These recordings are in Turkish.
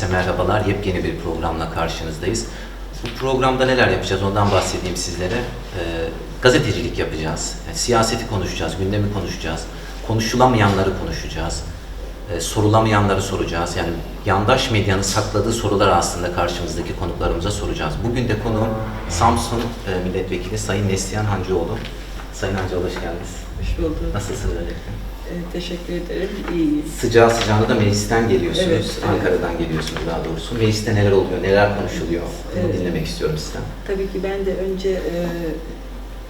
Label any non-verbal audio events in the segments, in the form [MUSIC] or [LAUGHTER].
herkese merhabalar. Yepyeni bir programla karşınızdayız. Bu programda neler yapacağız ondan bahsedeyim sizlere. Ee, gazetecilik yapacağız, yani siyaseti konuşacağız, gündemi konuşacağız, konuşulamayanları konuşacağız, Ee, sorulamayanları soracağız. Yani yandaş medyanın sakladığı sorular aslında karşımızdaki konuklarımıza soracağız. Bugün de konuğum Samsun e, Milletvekili Sayın Neslihan Hancıoğlu. Sayın Hancıoğlu hoş geldiniz. Hoş bulduk. Nasılsınız öncelikle? Ee, teşekkür ederim. İyiyiz. Sıcağı sıcağına da meclisten geliyorsunuz. Evet, evet. Ankara'dan geliyorsunuz daha doğrusu. Mecliste neler oluyor, neler konuşuluyor? Bunu Evet. dinlemek istiyorum sizden. Tabii ki ben de önce e,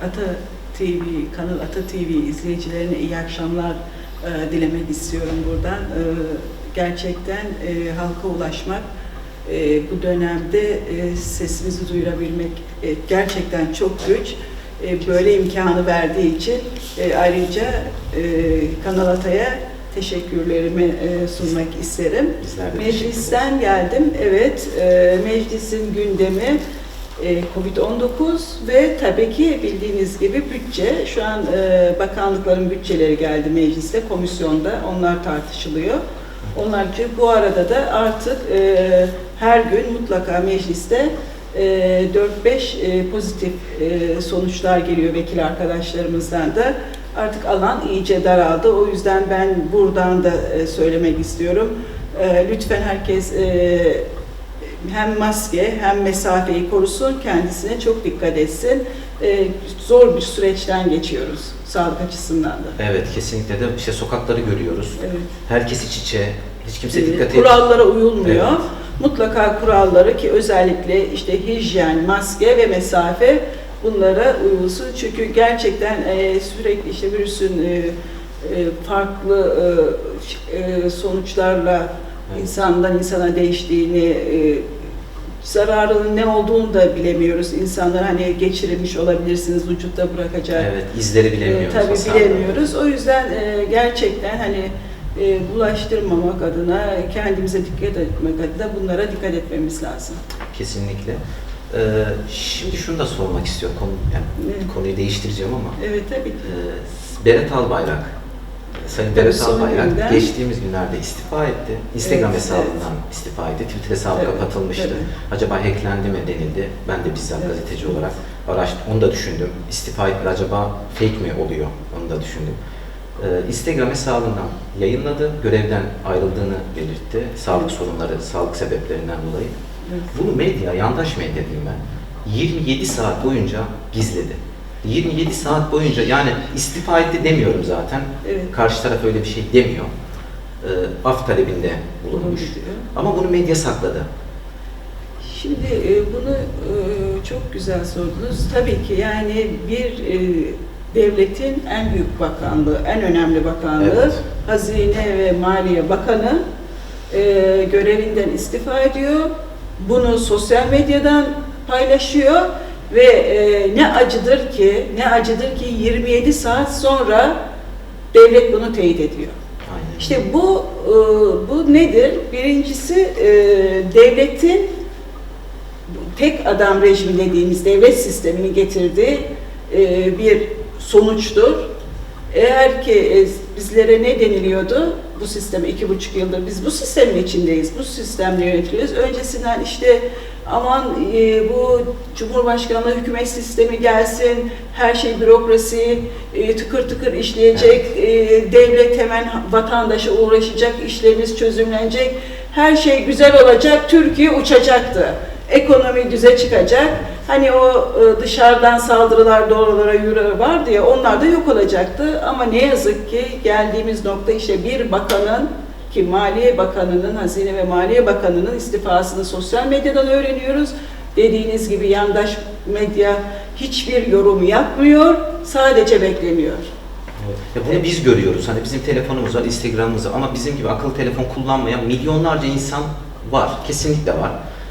Ata TV, Kanal Ata TV izleyicilerine iyi akşamlar e, dilemek istiyorum buradan. E, gerçekten e, halka ulaşmak, e, bu dönemde e, sesimizi duyurabilmek e, gerçekten çok güç. E, böyle imkanı verdiği için e, ayrıca e, Kanal Ata'ya teşekkürlerimi e, sunmak isterim. Meclisten geldim. Evet, e, meclisin gündemi e, Covid-19 ve tabii ki bildiğiniz gibi bütçe. Şu an e, bakanlıkların bütçeleri geldi mecliste, komisyonda. Onlar tartışılıyor. Onlar için bu arada da artık e, her gün mutlaka mecliste 4-5 e, pozitif e, sonuçlar geliyor vekil arkadaşlarımızdan da. Artık alan iyice daraldı. O yüzden ben buradan da e, söylemek istiyorum. E, Lütfen herkes hem maske hem mesafeyi korusun, kendisine çok dikkat etsin. E, Zor bir süreçten geçiyoruz sağlık açısından da. Evet, kesinlikle de işte sokakları görüyoruz. Evet. Herkes iç içe, hiç kimse Ee, dikkat etmiyor. kurallara uyulmuyor. Evet. Mutlaka kuralları ki özellikle işte hijyen, maske ve mesafe bunlara uyulsun. Çünkü gerçekten e, sürekli işte virüsün e, e, farklı e, e, sonuçlarla insandan insana değiştiğini e, zararının ne olduğunu da bilemiyoruz. İnsanlar hani geçirilmiş olabilirsiniz, vücutta bırakacak Evet, izleri e, bilemiyoruz. tabii hasarları. bilemiyoruz. O yüzden e, gerçekten hani e, bulaştırmamak adına, kendimize dikkat etmek adına bunlara dikkat etmemiz lazım. Kesinlikle. Ee, şimdi şunu da sormak istiyorum. Konu, yani Evet. konuyu değiştireceğim ama. Evet tabii ki. Ee, Berat Albayrak, Sayın Tabii Berat son Albayrak günden- geçtiğimiz günlerde istifa etti. Instagram Evet, hesabından istifa etti. Twitter hesabı Evet, kapatılmıştı. tabii. Acaba hacklendi mi denildi. Ben de bizzat Evet. gazeteci olarak araştırdım. Onu da düşündüm. İstifa etti acaba fake mi oluyor? Onu da düşündüm. Ee, Instagram hesabından yayınladı. Görevden ayrıldığını belirtti. Sağlık sorunları, sağlık sebeplerinden dolayı. Evet. Bunu medya, yandaş medya diyeyim ben, 27 saat boyunca gizledi. 27 saat boyunca yani istifa etti demiyorum zaten. Evet. Karşı taraf öyle bir şey demiyor. Ee, af talebinde bulunmuş. Ama bunu medya sakladı. Şimdi e, bunu e, çok güzel sordunuz. Tabii ki yani bir e, devletin en büyük bakanlığı, en önemli bakanlığı Evet. Hazine ve Maliye Bakanı e, görevinden istifa ediyor. Bunu sosyal medyadan paylaşıyor ve e, ne acıdır ki, ne acıdır ki 27 saat sonra devlet bunu teyit ediyor. Aynen. İşte bu e, bu nedir? Birincisi e, devletin tek adam rejimi dediğimiz devlet sistemini getirdiği e, bir sonuçtur. Eğer ki e, bizlere ne deniliyordu? Bu sisteme iki buçuk yıldır biz bu sistemin içindeyiz, bu sistemle yönetiliyoruz. Öncesinden işte aman e, bu Cumhurbaşkanlığı hükümet sistemi gelsin, her şey bürokrasi e, tıkır tıkır işleyecek, e, devlet hemen vatandaşa uğraşacak, işleriniz çözümlenecek, her şey güzel olacak, Türkiye uçacaktı. Ekonomi düze çıkacak. Hani o e, dışarıdan saldırılar dolara euro vardı ya onlar da yok olacaktı. Ama ne yazık ki geldiğimiz nokta işte bir bakanın ki Maliye Bakanı'nın, Hazine ve Maliye Bakanı'nın istifasını sosyal medyadan öğreniyoruz. Dediğiniz gibi yandaş medya hiçbir yorum yapmıyor, sadece bekleniyor. Ya bunu biz görüyoruz. Hani bizim telefonumuz var, Instagram'ımız var ama bizim gibi akıllı telefon kullanmayan milyonlarca insan var. Kesinlikle var.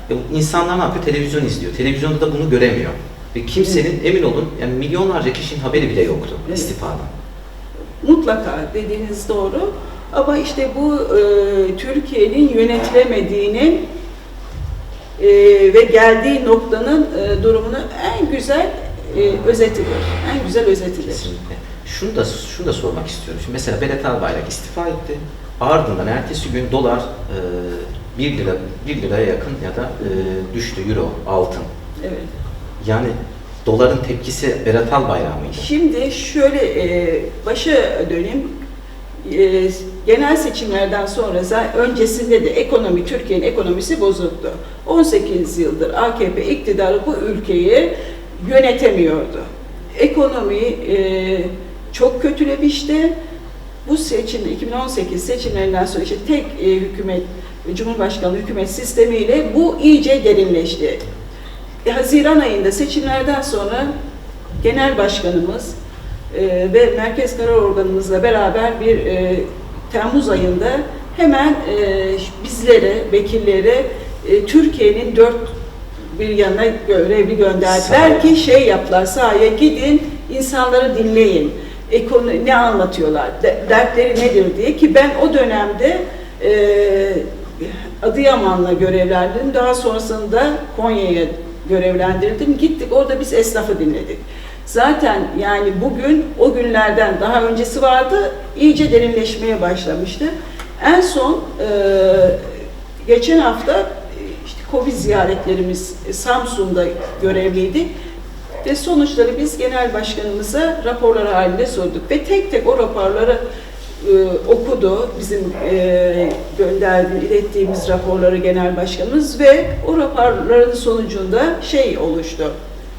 Bu insanlar ne yapıyor? Televizyon izliyor. Televizyonda da bunu göremiyor. Ve kimsenin emin olun yani milyonlarca kişinin haberi bile yoktu Evet. istifadan. Mutlaka dediğiniz doğru. Ama işte bu e, Türkiye'nin yönetilemediğinin e, ve geldiği noktanın e, durumunu en güzel e, özetidir. En güzel özetidir. Kesinlikle. Şunu da şunu da sormak istiyorum. Şimdi mesela Berat Albayrak istifa etti. Ardından ertesi gün dolar e, 1 lira 1 liraya yakın ya da e, düştü euro, altın. Evet. Yani doların tepkisi Berat Albayrak mıydı? Şimdi şöyle e, başa döneyim. E, genel seçimlerden sonra öncesinde de ekonomi, Türkiye'nin ekonomisi bozuktu. 18 yıldır AKP iktidarı bu ülkeyi yönetemiyordu. Ekonomi e, çok kötülemişti. Bu seçim 2018 seçimlerinden sonra işte tek e, hükümet, Cumhurbaşkanlığı hükümet sistemiyle bu iyice derinleşti. E, Haziran ayında seçimlerden sonra genel başkanımız e, ve merkez karar organımızla beraber bir e, Temmuz ayında hemen e, bizlere, vekillere e, Türkiye'nin dört bir yanına görevli gönderdiler ki şey yaptılar sahaya gidin insanları dinleyin. Ekonomi, ne anlatıyorlar, de- dertleri nedir diye ki ben o dönemde e, Adıyaman'la görevlendirdim. Daha sonrasında Konya'ya görevlendirildim. Gittik orada biz esnafı dinledik. Zaten yani bugün o günlerden daha öncesi vardı. iyice derinleşmeye başlamıştı. En son e, geçen hafta e, işte Covid ziyaretlerimiz Samsun'da görevliydik. Ve sonuçları biz genel başkanımıza raporlar halinde sorduk. Ve tek tek o raporları e, okudu. Bizim e, gönderdiğimiz, ilettiğimiz raporları genel başkanımız ve o raporların sonucunda şey oluştu.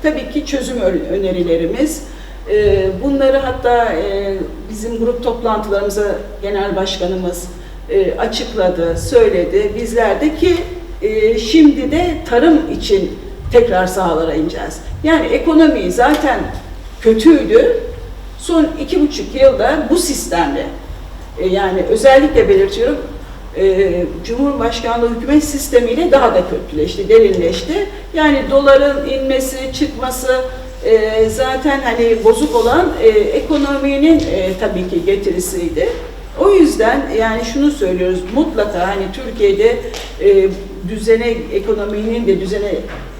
Tabii ki çözüm önerilerimiz. E, bunları hatta e, bizim grup toplantılarımıza genel başkanımız e, açıkladı, söyledi. Bizler de ki e, şimdi de tarım için tekrar sahalara ineceğiz. Yani ekonomi zaten kötüydü. Son iki buçuk yılda bu sistemle e, yani özellikle belirtiyorum e, Cumhurbaşkanlığı hükümet sistemiyle daha da kötüleşti, derinleşti. Yani doların inmesi, çıkması e, zaten hani bozuk olan e, ekonominin e, tabii ki getirisiydi. O yüzden yani şunu söylüyoruz mutlaka hani Türkiye'de e, düzene ekonominin de düzene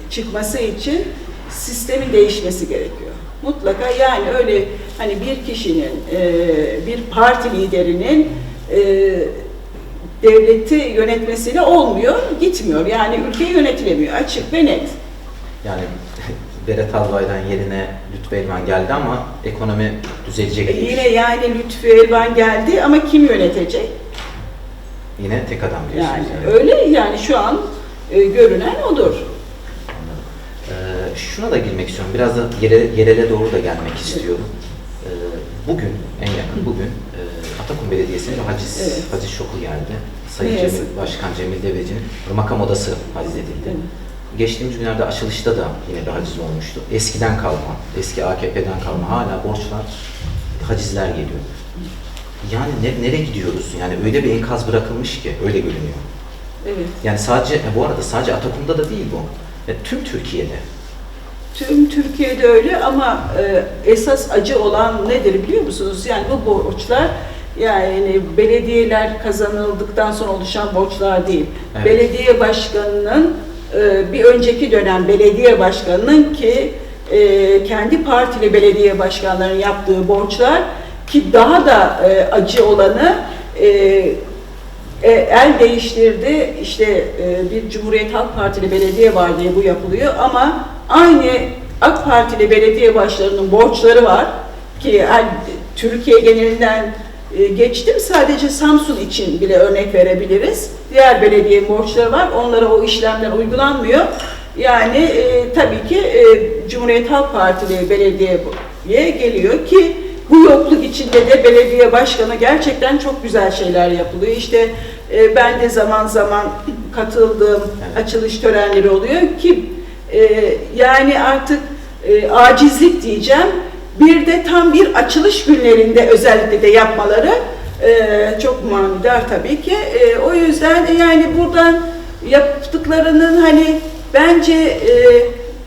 çıkması için sistemin değişmesi gerekiyor. Mutlaka yani öyle hani bir kişinin, e, bir parti liderinin e, devleti yönetmesiyle olmuyor, gitmiyor. Yani ülke yönetilemiyor açık ve net. Yani [LAUGHS] Berat Albayrak'ın yerine Lütfü Elvan geldi ama ekonomi düzelecek E, yine yani Lütfü Elvan geldi ama kim yönetecek? Yine tek adam diyorsunuz. Yani öyle yani şu an e, görünen odur. Ee, şuna da girmek istiyorum. Biraz da yere, yerele doğru da gelmek istiyorum. Ee, bugün, en yakın bugün e, Atakum Belediyesi'ne bir haciz, Evet. haciz şoku geldi. Sayın Cemil. Başkan Cemil Deveci'nin makam odası haciz edildi. Evet. Geçtiğimiz günlerde açılışta da yine bir haciz olmuştu. Eskiden kalma, eski AKP'den kalma hala borçlar, hacizler geliyor. Yani ne- nereye gidiyoruz? Yani öyle bir enkaz bırakılmış ki öyle görünüyor. Evet. Yani sadece, bu arada sadece Atakum'da da değil bu. E, tüm Türkiye'de. Tüm Türkiye'de öyle ama e, esas acı olan nedir biliyor musunuz? Yani bu borçlar yani belediyeler kazanıldıktan sonra oluşan borçlar değil. Evet. Belediye başkanının e, bir önceki dönem belediye başkanının ki e, kendi partili belediye başkanlarının yaptığı borçlar ki daha da e, acı olanı e, e, el değiştirdi. İşte e, bir Cumhuriyet Halk Partili belediye var diye bu yapılıyor ama aynı AK Partili belediye başlarının borçları var ki hani Türkiye genelinden e, geçtim sadece Samsun için bile örnek verebiliriz. Diğer belediye borçları var. Onlara o işlemler uygulanmıyor. Yani e, tabii ki e, Cumhuriyet Halk Partili belediyeye geliyor ki bu yokluk içinde de belediye başkanı gerçekten çok güzel şeyler yapılıyor. İşte e, ben de zaman zaman katıldığım açılış törenleri oluyor ki e, yani artık e, acizlik diyeceğim. Bir de tam bir açılış günlerinde özellikle de yapmaları e, çok manidar tabii ki. E, o yüzden e, yani buradan yaptıklarının hani bence e,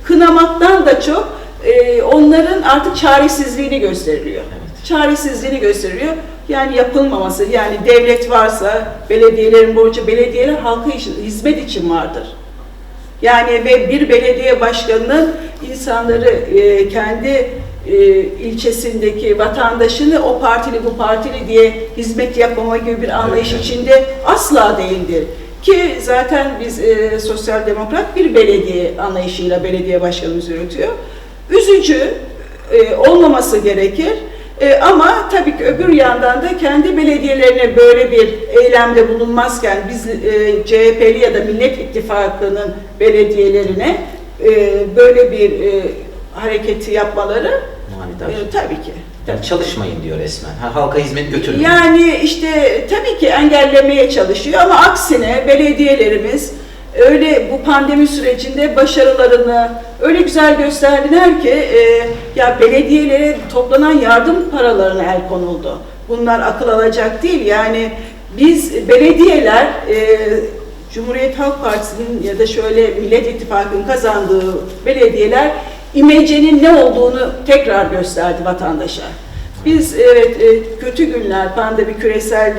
kınamaktan da çok e, onların artık çaresizliğini gösteriliyor. Evet. Çaresizliğini gösteriyor. Yani yapılmaması, yani devlet varsa belediyelerin borcu, belediyeler halka için, hizmet için vardır. Yani ve bir belediye başkanının insanları e, kendi e, ilçesindeki vatandaşını o partili bu partili diye hizmet yapmama gibi bir anlayış Evet. içinde asla değildir. Ki zaten biz e, sosyal demokrat bir belediye anlayışıyla belediye başkanımız yürütüyor. Üzücü e, olmaması gerekir. E, ama tabii ki öbür yandan da kendi belediyelerine böyle bir eylemde bulunmazken biz e, CHP'li ya da Millet İttifakı'nın belediyelerine e, böyle bir e, hareketi yapmaları Manidar. e, tabii ki. Yani çalışmayın diyor resmen. Ha, halka hizmet götürmeyin. Yani işte tabii ki engellemeye çalışıyor ama aksine belediyelerimiz öyle bu pandemi sürecinde başarılarını öyle güzel gösterdiler ki e, ya belediyelere toplanan yardım paralarına el konuldu. Bunlar akıl alacak değil. Yani biz belediyeler e, Cumhuriyet Halk Partisi'nin ya da şöyle Millet İttifakı'nın kazandığı belediyeler imecenin ne olduğunu tekrar gösterdi vatandaşa. Biz evet e, kötü günler, pandemi küresel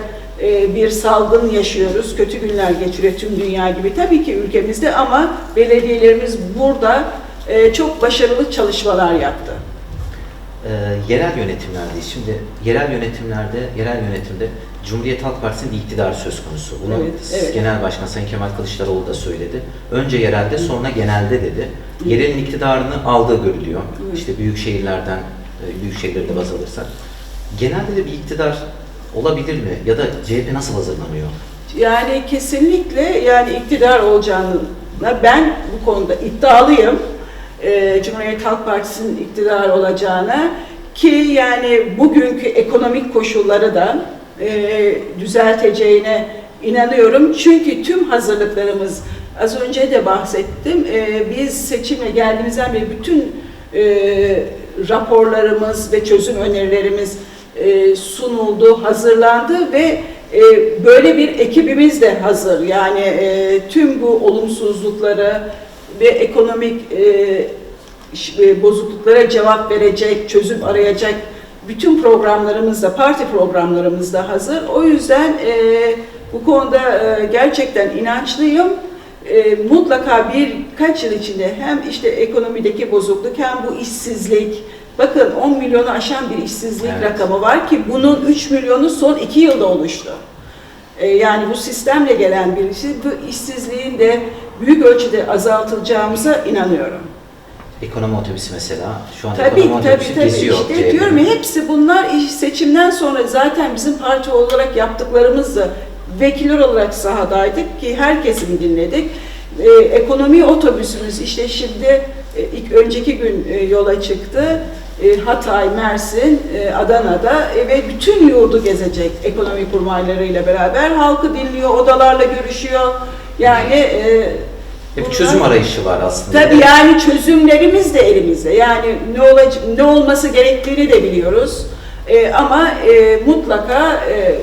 bir salgın yaşıyoruz. Kötü günler geçiriyor tüm dünya gibi tabii ki ülkemizde ama belediyelerimiz burada e, çok başarılı çalışmalar yaptı. Ee, yerel yönetimlerdeyiz. Şimdi yerel yönetimlerde, yerel yönetimde Cumhuriyet Halk Partisi'nin iktidar söz konusu. Bunu Evet, evet. Genel Başkan Sayın Kemal Kılıçdaroğlu da söyledi. Önce yerelde sonra genelde dedi. Yerelin iktidarını aldığı görülüyor. Evet. İşte büyük şehirlerden, e, büyük şehirleri de baz alırsak. Genelde de bir iktidar olabilir mi? Ya da CHP nasıl hazırlanıyor? Yani kesinlikle yani iktidar olacağına ben bu konuda iddialıyım. Ee, Cumhuriyet Halk Partisi'nin iktidar olacağına ki yani bugünkü ekonomik koşulları da e, düzelteceğine inanıyorum. Çünkü tüm hazırlıklarımız az önce de bahsettim. e, biz seçimle geldiğimizden beri bütün e, raporlarımız ve çözüm önerilerimiz e, sunuldu, hazırlandı ve e, böyle bir ekibimiz de hazır. Yani e, tüm bu olumsuzlukları ve ekonomik e, e, bozukluklara cevap verecek, çözüm arayacak bütün programlarımız da, parti programlarımız da hazır. O yüzden e, bu konuda e, gerçekten inançlıyım. E, mutlaka birkaç yıl içinde hem işte ekonomideki bozukluk hem bu işsizlik, bakın 10 milyonu aşan bir işsizlik Evet. rakamı var ki bunun 3 milyonu son 2 yılda oluştu. E, yani bu sistemle gelen birisi bu işsizliğin de büyük ölçüde azaltılacağımıza inanıyorum. Ekonomi otobüsü mesela. Şu an Tabii ekonomi tabii otobüsü tabii. geziyor. İşte diyorum ya hepsi bunlar seçimden sonra zaten bizim parti olarak yaptıklarımızı vekiller olarak sahadaydık ki herkesini dinledik. Ee, ekonomi otobüsümüz işte şimdi e, ilk önceki gün e, yola çıktı. E, Hatay, Mersin, e, Adana'da e, ve bütün yurdu gezecek ekonomi kurmaylarıyla beraber. Halkı dinliyor, odalarla görüşüyor. Yani Hep çözüm arayışı var aslında. Tabii yani çözümlerimiz de elimizde. Yani ne olacak, ne olması gerektiğini de biliyoruz. Ama e, mutlaka e,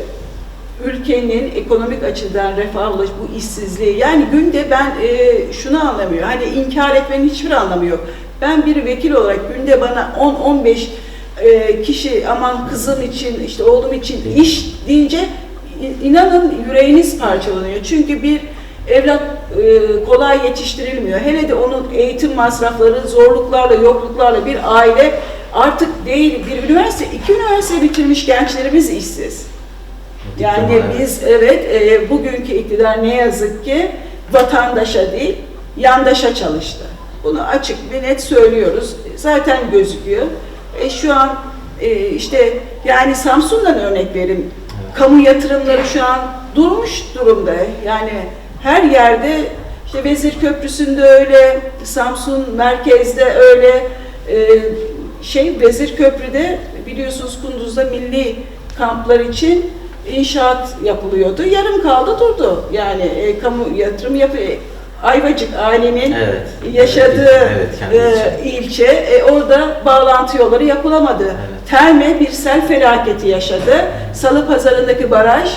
ülkenin ekonomik açıdan refah ulaş bu işsizliği yani günde ben e, şunu anlamıyorum. Hani inkar etmenin hiçbir anlamı yok. Ben bir vekil olarak günde bana 10-15 e, kişi aman kızım için işte oğlum için iş deyince inanın yüreğiniz parçalanıyor. Çünkü bir evlat e, kolay yetiştirilmiyor. Hele de onun eğitim masrafları zorluklarla, yokluklarla bir aile artık değil bir üniversite, iki üniversite bitirmiş gençlerimiz işsiz. Yani biz evet e, bugünkü iktidar ne yazık ki vatandaşa değil yandaşa çalıştı. Bunu açık ve net söylüyoruz. Zaten gözüküyor. E, şu an e, işte yani Samsun'dan örnek vereyim. Kamu yatırımları şu an durmuş durumda. Yani her yerde işte Vezir Köprüsü'nde öyle, Samsun merkezde öyle, e, şey Vezir Köprü'de biliyorsunuz Kunduz'da milli kamplar için inşaat yapılıyordu. Yarım kaldı durdu. Yani e, kamu yatırım yapıyor. Ayvacık ailenin Evet. yaşadığı Evet, e, ilçe e, orada bağlantı yolları yapılamadı. Evet. Terme bir sel felaketi yaşadı. Salı pazarındaki baraj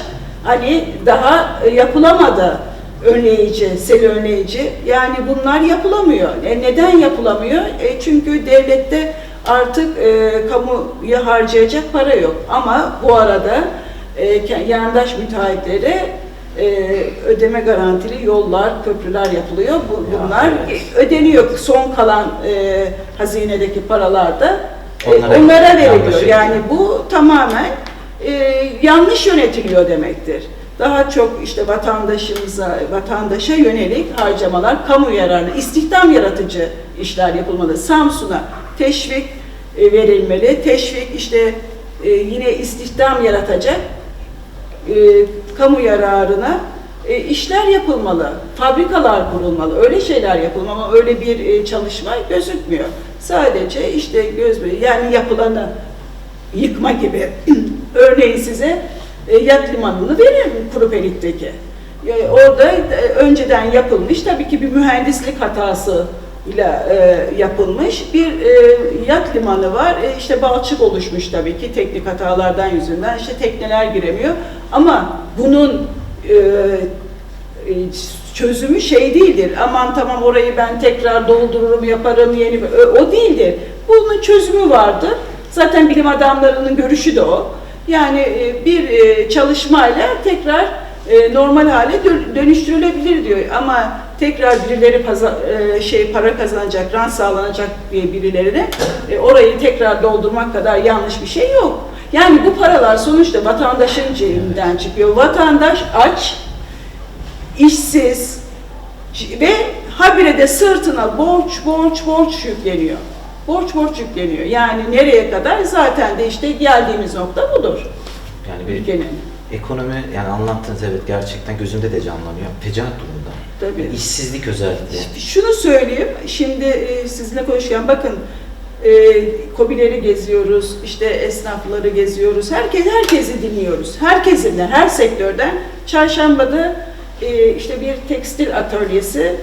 hani daha e, yapılamadı önleyici, sel önleyici. Yani bunlar yapılamıyor. E, neden yapılamıyor? E, çünkü devlette artık e, kamuya harcayacak para yok. Ama bu arada e, yandaş müteahhitlere e, ödeme garantili yollar, köprüler yapılıyor. Bu, bunlar evet. ödeniyor. Son kalan e, hazinedeki paralar da E, Onlara- onlara veriliyor. Yani bu tamamen e, yanlış yönetiliyor demektir. Daha çok işte vatandaşımıza, vatandaşa yönelik harcamalar, kamu yararına, istihdam yaratıcı işler yapılmalı. Samsun'a teşvik e, verilmeli. Teşvik işte e, yine istihdam yaratacak e, kamu yararına e, işler yapılmalı, fabrikalar kurulmalı, öyle şeyler yapılmalı ama öyle bir e, çalışma gözükmüyor. Sadece işte göz yani yapılanı yıkma gibi. [CLEARS THROAT] Örneğin size e, yat limanını veririm Kurupelik'teki. E, orada e, önceden yapılmış tabii ki bir mühendislik hatası ile e, yapılmış bir e, yat limanı var. E, işte balçık oluşmuş tabii ki teknik hatalardan yüzünden. işte tekneler giremiyor. Ama bunun e, e, çözümü şey değildir. Aman tamam orayı ben tekrar doldururum, yaparım yeni Ö- o değildir. Bunun çözümü vardır. Zaten bilim adamlarının görüşü de o. Yani e, bir e, çalışmayla tekrar e, normal hale dö- dönüştürülebilir diyor. Ama tekrar birileri paza- e, şey para kazanacak, rant sağlanacak diye birilerine e, orayı tekrar doldurmak kadar yanlış bir şey yok. Yani bu paralar sonuçta vatandaşın cebinden çıkıyor. Vatandaş aç, işsiz ve habire de sırtına borç borç borç yükleniyor. Borç borç yükleniyor. Yani nereye kadar zaten de işte geldiğimiz nokta budur Yani bir ülkenin. Ekonomi yani anlattığınız evet gerçekten gözümde de canlanıyor. Fecaat durumda. Tabii. Yani işsizlik özellikle. Şunu söyleyeyim, şimdi e, sizinle konuşurken bakın e, kobileri geziyoruz, işte esnafları geziyoruz, herkes herkesi dinliyoruz. Herkesinden, her sektörden. Çarşambada e, işte bir tekstil atölyesi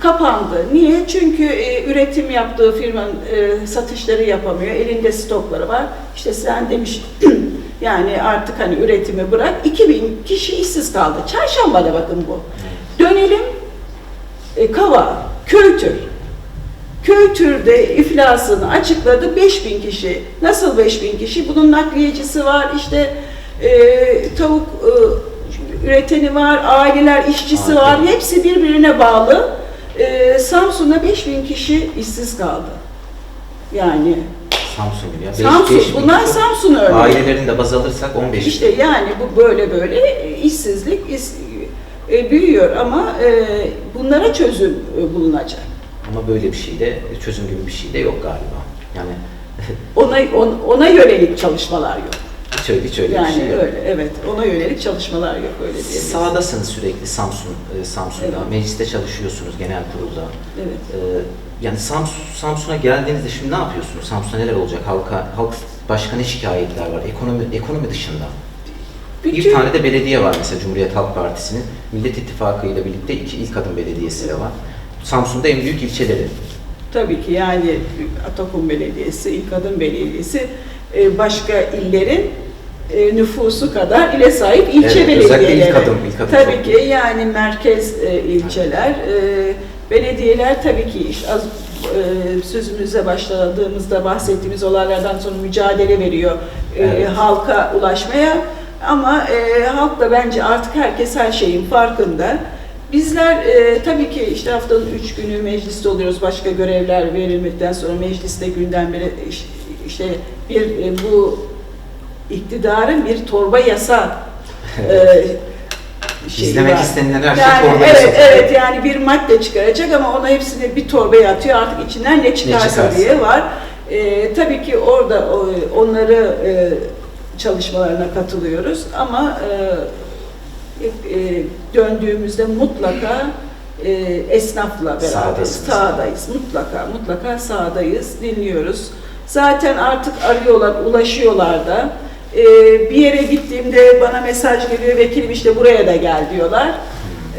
kapandı. Niye? Çünkü e, üretim yaptığı firmanın e, satışları yapamıyor, elinde stokları var. İşte sen demiş [CLEARS THROAT] yani artık hani üretimi bırak, 2000 kişi işsiz kaldı. Çarşambada bakın bu. Dönelim e, Kava, Köytür. Köytür'de iflasını açıkladı 5000 kişi. Nasıl 5000 kişi? Bunun nakliyecisi var, işte e, tavuk e, üreteni var, aileler işçisi Harika. var. Hepsi birbirine bağlı. E, Samsun'da 5000 kişi işsiz kaldı. Yani Samsun ya. Samsun, beş bunlar Samsun örneği. Ailelerini de baz alırsak 15 bin. İşte yani bu böyle böyle işsizlik is- e, büyüyor ama e, bunlara çözüm e, bulunacak. Ama böyle bir şey de çözüm gibi bir şey de yok galiba. Yani Ona on- ona yönelik çalışmalar yok. Hiç öyle, hiç öyle yani bir şey yok. öyle evet ona yönelik çalışmalar yok öyle Siz diyebiliriz. sahadasınız sürekli Samsun, e, Samsun'da. Evet. Mecliste çalışıyorsunuz genel kurulda. Evet. E, yani Samsun, Samsun'a geldiğinizde şimdi ne yapıyorsunuz? Samsun'da neler olacak? Halka, halk başka ne şikayetler var? Ekonomi, ekonomi dışında. Bir Bütün- tane de belediye var mesela Cumhuriyet Halk Partisi'nin. Millet İttifakı ile birlikte iki ilk adım belediyesi de var. Samsun'da en büyük ilçeleri. Tabii ki yani Atakum Belediyesi, İlk Adım Belediyesi başka illerin e, nüfusu kadar ile sahip ilçe Evet, belediyeleri. ilk adım, ilk adım tabii ki yani merkez e, ilçeler, e, belediyeler tabii ki işte az e, sözümüze başladığımızda bahsettiğimiz olaylardan sonra mücadele veriyor e, Evet. halka ulaşmaya. Ama e, halk da bence artık herkes her şeyin farkında. Bizler e, tabii ki işte haftanın üç günü mecliste oluyoruz. Başka görevler verilmekten sonra mecliste gündemleri iş- işte bir e, bu iktidarın bir torba yasa e, şeyi Gizlemek var. istenilen her şey yani, torbaya evet, satılıyor. evet yani bir madde çıkaracak ama onu hepsini bir torbaya atıyor. Artık içinden ne çıkarsa, çıkarsa. diye var. E, tabii ki orada o, onları e, çalışmalarına katılıyoruz ama e, e, döndüğümüzde mutlaka e, esnafla beraberiz, Sahadasınız. sahadayız. Mutlaka, mutlaka sahadayız, dinliyoruz. Zaten artık arıyorlar, ulaşıyorlar da. E, bir yere gittiğimde bana mesaj geliyor, vekilim işte buraya da gel diyorlar.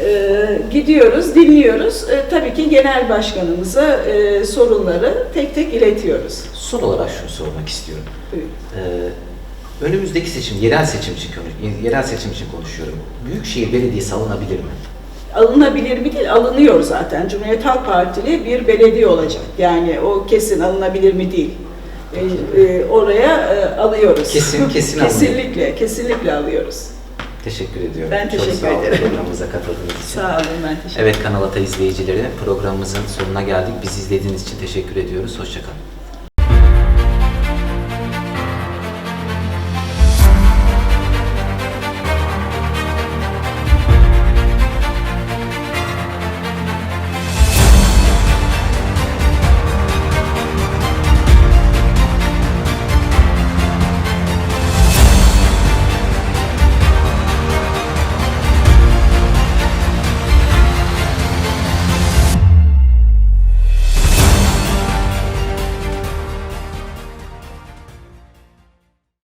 E, gidiyoruz, dinliyoruz. E, tabii ki genel başkanımıza e, sorunları tek tek iletiyoruz. Son olarak şunu sormak istiyorum. Ee, önümüzdeki seçim, yerel seçim için yerel seçim için konuşuyorum. Büyükşehir Belediyesi alınabilir mi? alınabilir mi değil, alınıyor zaten. Cumhuriyet Halk Partili bir belediye olacak. Yani o kesin alınabilir mi değil. Ee, e, oraya e, alıyoruz. Kesin, kesin [LAUGHS] alınıyor. Kesinlikle, kesinlikle alıyoruz. Teşekkür ediyorum. Ben teşekkür Çok sağ olun ederim. programımıza katıldığınız için. Sağ olun, ben teşekkür Evet Kanal Ata izleyicileri programımızın sonuna geldik. Bizi izlediğiniz için teşekkür ediyoruz. Hoşçakalın.